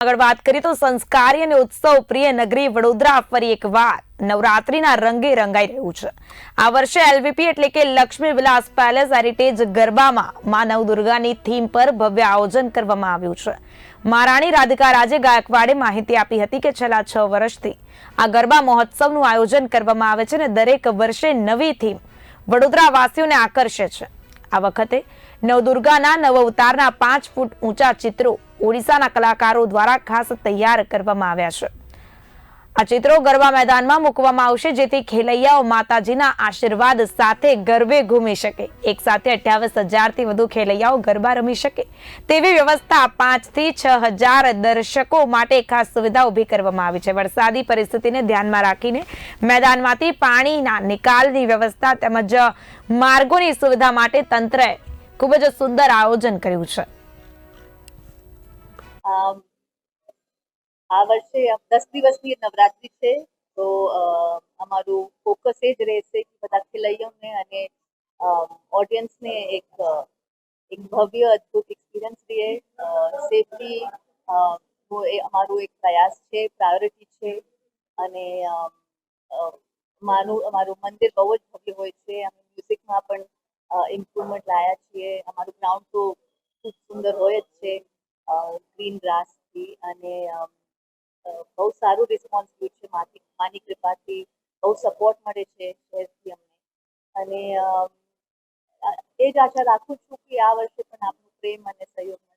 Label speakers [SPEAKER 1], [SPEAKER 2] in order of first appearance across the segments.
[SPEAKER 1] આગળ વાત કરીએ તો સંસ્કારી અને ઉત્સવ પ્રિય નગરી વડોદરા ફરી એકવાર નવરાત્રીના રંગે રંગાઈ રહ્યું છે. આ વર્ષે એલવીપી એટલે કે લક્ષ્મી વિલાસ પેલેસ હેરિટેજ ગરબામાં મા નવદુર્ગાની થીમ પર ભવ્ય આયોજન કરવામાં આવ્યું છે. મહારાણી રાધિકા રાજે ગાયકવાડે માહિતી આપી હતી કે છેલ્લા છ વર્ષથી આ ગરબા મહોત્સવનું આયોજન કરવામાં આવે છે અને દરેક વર્ષે નવી થીમ વડોદરા વાસીઓને આકર્ષે છે. આ વખતે નવદુર્ગાના નવ અવતારના પાંચ ફૂટ ઊંચા ચિત્રો ઓડિશાના કલાકારો દ્વારા ખાસ તૈયાર કરવામાં આવ્યા છે. આ ચિત્રો ગરબા મેદાનમાં મૂકવામાં આવશે, જેથી ખેલૈયાઓ માતાજીના આશીર્વાદ સાથે ગરબે ઘૂમી શકે. એક સાથે અઠ્યાવીસ હજારથી વધુ ખેલૈયાઓ ગરબા રમી શકે. તેવી વ્યવસ્થા પાંચથી છ હજાર દર્શકો માટે ખાસ સુવિધા ઊભી કરવામાં આવી છે. વરસાદી પરિસ્થિતિને ધ્યાનમાં રાખીને મેદાનમાંથી પાણીના નિકાલની વ્યવસ્થા તેમજ માર્ગોની સુવિધા માટે તંત્રએ ખૂબ જ સુંદર આયોજન કર્યું છે.
[SPEAKER 2] આ વર્ષે દસ દિવસની નવરાત્રી છે, તો અમારું ફોકસ એ જ રહેશે કે બધા ખેલૈયાઓને અને ઓડિયન્સને એક એક ભવ્ય, અદ્ભુત એક્સપિરિયન્સ રહે સેફટી એ અમારું એક પ્રયાસ છે પ્રાયોરિટી છે. અને માનું, અમારું મંદિર બહુ જ ભવ્ય હોય છે. અમે મ્યુઝિકમાં પણ ઇમ્પ્રુવમેન્ટ લાયા છીએ. અમારું ગ્રાઉન્ડ તો ખૂબ સુંદર હોય જ છે. ગ્રીન ગ્રાસથી અને બહુ સારું રિસ્પોન્સ મળ્યું છે માથી, માની કૃપાથી, બહુ સપોર્ટ મળે છે શહેરથી અમને. અને એ જ આશા રાખું છું કે આ વર્ષે પણ આપણું પ્રેમ અને સહયોગ મળશે.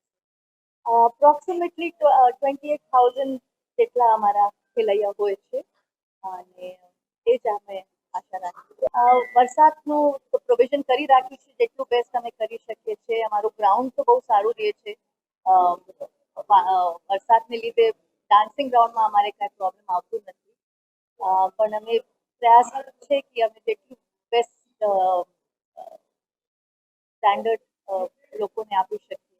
[SPEAKER 2] અપ્રોક્સિમેટલી ટ્વેન્ટી એટ થાઉઝન્ડ જેટલા અમારા ખેલૈયા હોય છે. અને, એ જ અમે આશા રાખીએ. વરસાદનું પ્રોવિઝન કરી રાખ્યું છે, જેટલું બેસ્ટ અમે કરી શકીએ છીએ. અમારું ગ્રાઉન્ડ તો બહુ સારું રહે છે. વરસાદને લીધે ડાન્સિંગ ગ્રાઉન્ડમાં અમારે કાંઈ પ્રોબ્લેમ આવતું નથી. પણ અમે પ્રયાસ છે કે અમે જેટલું બેસ્ટ સ્ટાન્ડર્ડ લોકોને આપી શકીએ.